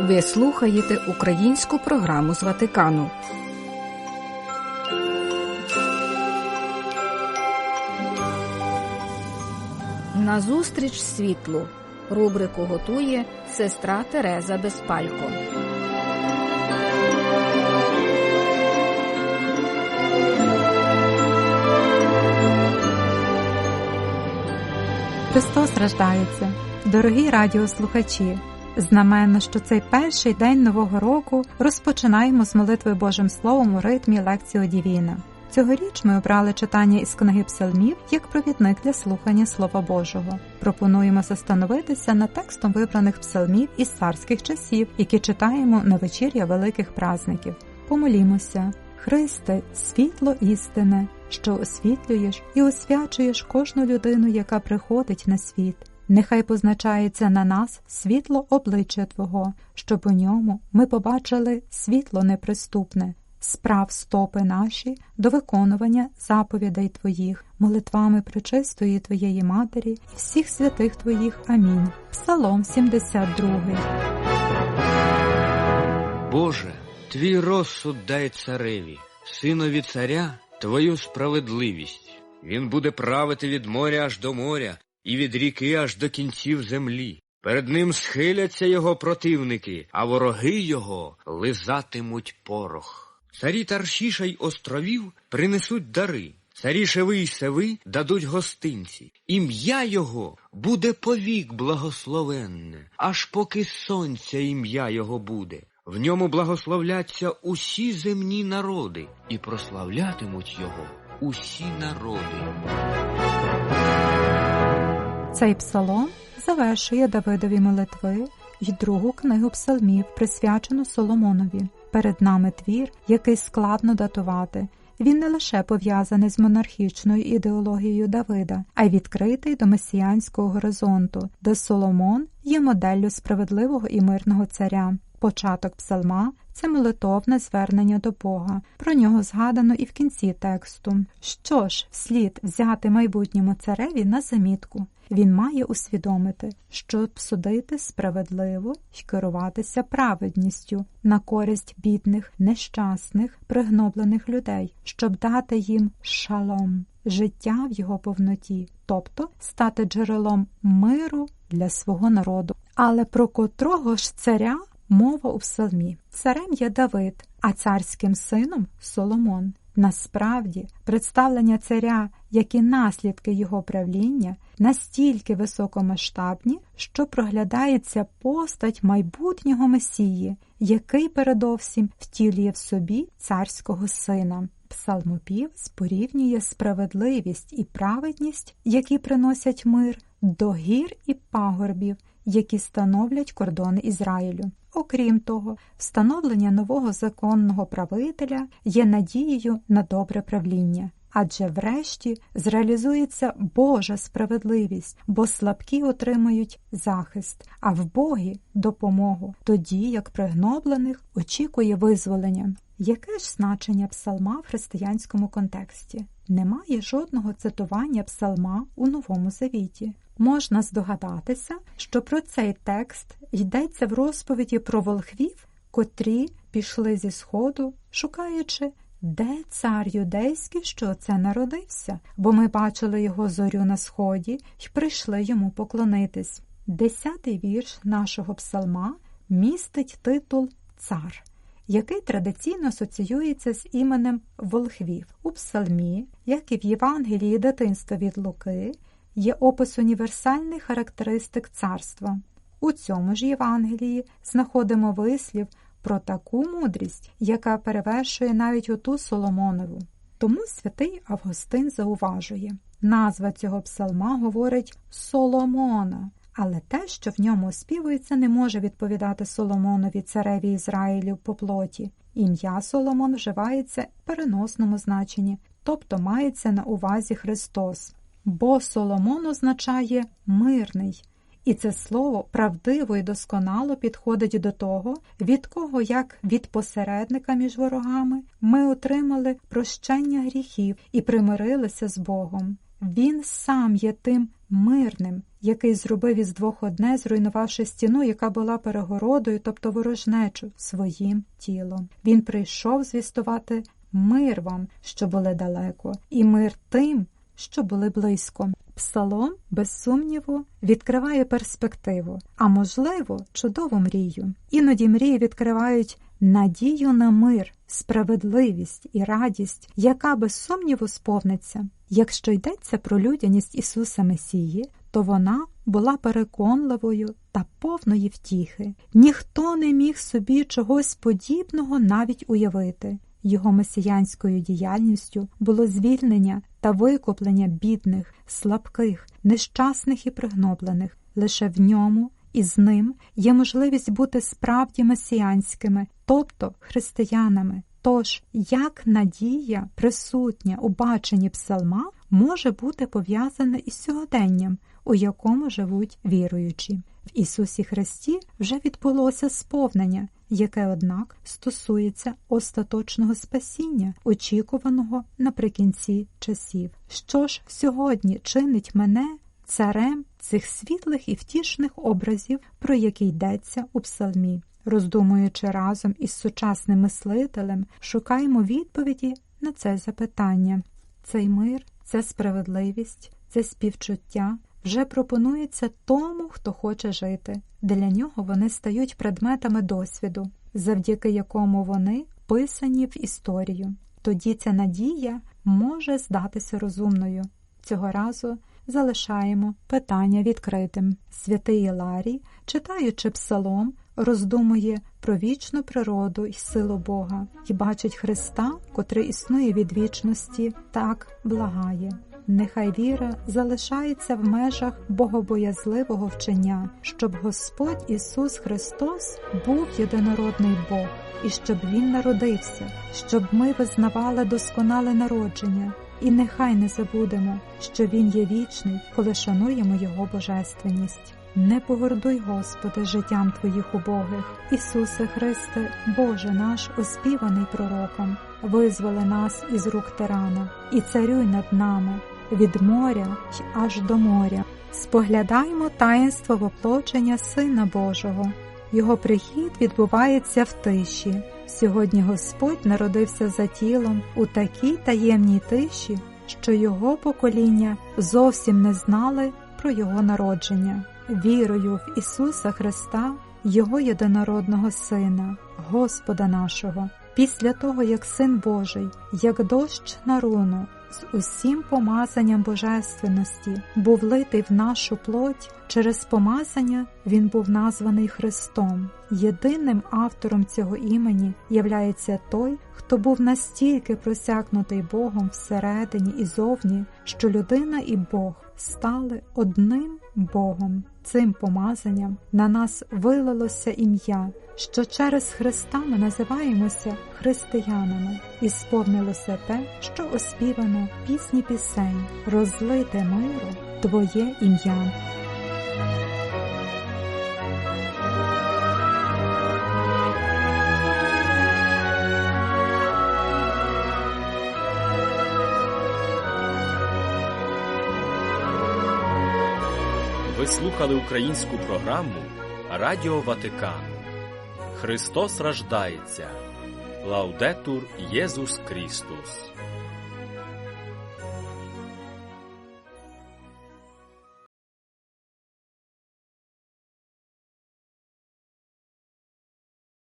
Ви слухаєте українську програму з Ватикану. Назустріч світлу. Рубрику готує сестра Тереза Безпалько. Христос рождається, дорогі радіослухачі. Знаменно, що цей перший день нового року розпочинаємо з молитви Божим Словом у ритмі лекціо Дівіна. Цьогоріч ми обрали читання із книги псалмів як провідник для слухання Слова Божого. Пропонуємо застановитися над текстом вибраних псалмів із царських часів, які читаємо на вечір'я великих празників. Помолімося, Христе, світло істине, що освітлюєш і освячуєш кожну людину, яка приходить на світ. Нехай позначається на нас світло обличчя Твого, щоб у ньому ми побачили світло неприступне, справ стопи наші до виконування заповідей Твоїх, молитвами пречистої Твоєї Матері і всіх святих Твоїх. Амінь. Псалом 72. Боже, твій розсуд дай цареві, синові царя, твою справедливість. Він буде правити від моря аж до моря, і від ріки аж до кінців землі. Перед ним схиляться його противники, а вороги його лизатимуть порох. Царі Таршіша й островів принесуть дари. Царі Шеви й Севи дадуть гостинці. Ім'я його буде повік благословенне, аж поки сонця ім'я його буде. В ньому благословляться усі земні народи, і прославлятимуть його усі народи. Цей псалом завершує Давидові молитви й другу книгу псалмів, присвячену Соломонові. Перед нами твір, який складно датувати. Він не лише пов'язаний з монархічною ідеологією Давида, а й відкритий до месіянського горизонту, де Соломон є моделлю справедливого і мирного царя. Початок псалма це молитовне звернення до Бога. Про нього згадано і в кінці тексту. Що ж, вслід взяти майбутньому цареві на замітку. Він має усвідомити, щоб судити справедливо й керуватися праведністю на користь бідних, нещасних, пригноблених людей, щоб дати їм шалом, життя в його повноті, тобто стати джерелом миру для свого народу. Але про котрого ж царя мова у псалмі? Царем є Давид, а царським сином Соломон. Насправді, представлення царя, як і наслідки його правління, настільки високомасштабні, що проглядається постать майбутнього месії, який передовсім втілює в собі царського сина. Псалмопів спорівнює справедливість і праведність, які приносять мир, до гір і пагорбів, які становлять кордони Ізраїлю. Окрім того, встановлення нового законного правителя є надією на добре правління. Адже врешті зреалізується Божа справедливість, бо слабкі отримають захист, а в Богі допомогу, тоді як пригноблених очікує визволення. Яке ж значення псалма в християнському контексті? Немає жодного цитування псалма у Новому Завіті. Можна здогадатися, що про цей текст йдеться в розповіді про волхвів, котрі пішли зі сходу, шукаючи, де цар юдейський, що це народився, бо ми бачили його зорю на сході й прийшли йому поклонитись. Десятий вірш нашого псалма містить титул Цар, який традиційно асоціюється з іменем волхвів. У псалмі, як і в Євангелії дитинства від Луки, є опис універсальних характеристик царства. У цьому ж Євангелії знаходимо вислів про таку мудрість, яка перевершує навіть оту Соломонову. Тому святий Августин зауважує, назва цього псалма говорить Соломона, але те, що в ньому оспівується, не може відповідати Соломонові цареві Ізраїлю по плоті. Ім'я Соломон вживається в переносному значенні, тобто мається на увазі Христос. Бо Соломон означає мирний, і це слово правдиво і досконало підходить до того, від кого, як від посередника між ворогами, ми отримали прощення гріхів і примирилися з Богом. Він сам є тим мирним, який зробив із двох одне, зруйнувавши стіну, яка була перегородою, тобто ворожнечу, своїм тілом. Він прийшов звістувати мир вам, що були далеко, і мир тим, що були близько. Псалом, без сумніву, відкриває перспективу, а можливо, чудову мрію. Іноді мрії відкривають надію на мир, справедливість і радість, яка без сумніву сповниться. Якщо йдеться про людяність Ісуса Месії, то вона була переконливою та повної втіхи. Ніхто не міг собі чогось подібного навіть уявити. Його месіянською діяльністю було звільнення та викуплення бідних, слабких, нещасних і пригноблених. Лише в ньому і з ним є можливість бути справді месіянськими, тобто християнами. Тож, як надія, присутня у баченні псалма, може бути пов'язана із сьогоденням, у якому живуть віруючі. В Ісусі Христі вже відбулося сповнення, яке, однак, стосується остаточного спасіння, очікуваного наприкінці часів. Що ж сьогодні чинить мене царем цих світлих і втішних образів, про які йдеться у псалмі? Роздумуючи разом із сучасним мислителем, шукаємо відповіді на це запитання. Цей мир, ця справедливість, це співчуття вже пропонується тому, хто хоче жити. Для нього вони стають предметами досвіду, завдяки якому вони писані в історію. Тоді ця надія може здатися розумною. Цього разу залишаємо питання відкритим. Святий Іларій, читаючи псалом, роздумує про вічну природу і силу Бога і бачить Христа, котрий існує від вічності, так благає. Нехай віра залишається в межах богобоязливого вчення, щоб Господь Ісус Христос був єдинородний Бог, і щоб Він народився, щоб ми визнавали досконале народження, і нехай не забудемо, що Він є вічний, коли шануємо Його божественність. Не погордуй, Господи, життям Твоїх убогих, Ісусе Христе, Боже наш, оспіваний пророком, визволи нас із рук тирана і царюй над нами від моря й аж до моря. Споглядаймо таїнство воплочення Сина Божого. Його прихід відбувається в тиші. Сьогодні Господь народився за тілом у такій таємній тиші, що його покоління зовсім не знали про його народження. Вірою в Ісуса Христа, Його єдинородного Сина, Господа нашого, після того, як Син Божий, як дощ на руну, з усім помазанням божественності був литий в нашу плоть, через помазання він був названий Христом. Єдиним автором цього імені являється той, хто був настільки просякнутий Богом всередині і зовні, що людина і Бог стали одним Богом. Цим помазанням на нас вилилося ім'я, що через Христа ми називаємося християнами, і сповнилося те, що оспівано пісні пісень, розлите миру Твоє ім'я. Ви слухали українську програму Радіо Ватикан. Христос рождається. Лаудетур Єсус Христос.